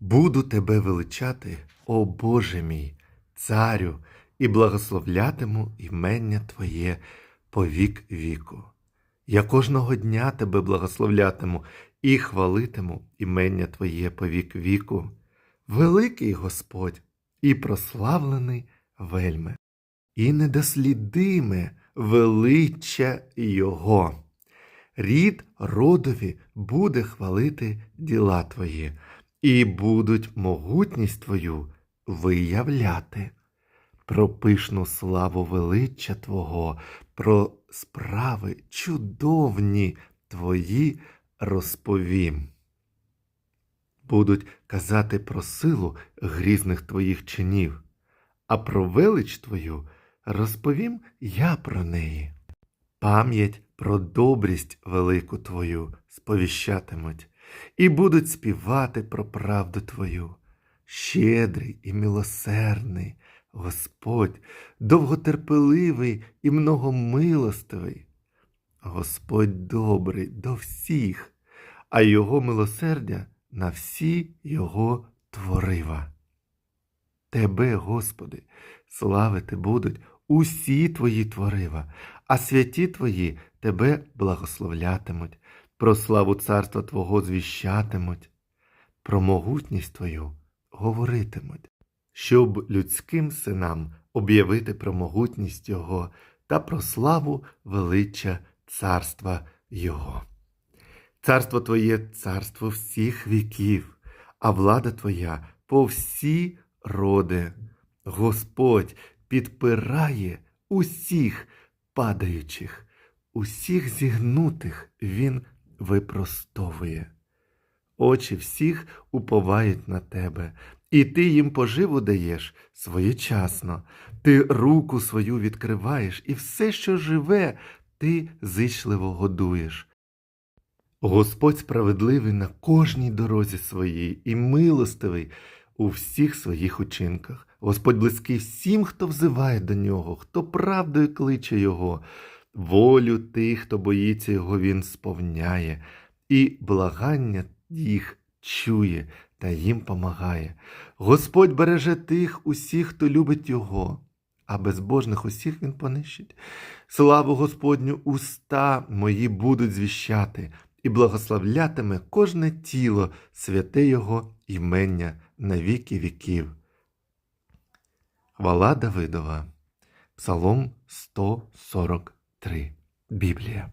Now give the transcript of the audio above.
Буду тебе величати, о Боже мій, царю, і благословлятиму імення Твоє по вік віку. Я кожного дня тебе благословлятиму і хвалитиму імення Твоє по вік віку. Великий Господь і прославлений вельми, і недослідиме величчя Його. Рід родові буде хвалити діла Твої, і будуть могутність Твою виявляти. Про пишну славу величчя Твого, про справи чудовні Твої розповім. Будуть казати про силу грізних Твоїх чинів, а про велич Твою розповім я про неї. Пам'ять про добрість велику Твою сповіщатимуть, і будуть співати про правду Твою. Щедрий і милосердний, Господь, довготерпеливий і многомилостивий. Господь добрий до всіх, а Його милосердя на всі Його творива. Тебе, Господи, славити будуть усі Твої творива, а святі Твої Тебе благословлятимуть, про славу царства Твого звіщатимуть, про могутність Твою говоритимуть, щоб людським синам об'явити про могутність Його та про славу величчя царства Його. Царство Твоє царство всіх віків, а влада Твоя по всі роди. Господь підпирає усіх падаючих, усіх зігнутих Він випростовує. Очі всіх уповають на тебе, і ти їм поживу даєш своєчасно. Ти руку свою відкриваєш, і все, що живе, ти зичливо годуєш. Господь справедливий на кожній дорозі своїй і милостивий у всіх своїх учинках. Господь близький всім, хто взиває до нього, хто правдою кличе Його, волю тих, хто боїться Його, Він сповняє, і благання їх чує та їм помагає. Господь береже тих усіх, хто любить Його, а безбожних усіх Він понищить. Славу Господню уста мої будуть звіщати, і благословлятиме кожне тіло святе Його імення на віки віків. Хвала Давидова, Псалом 143, Біблія.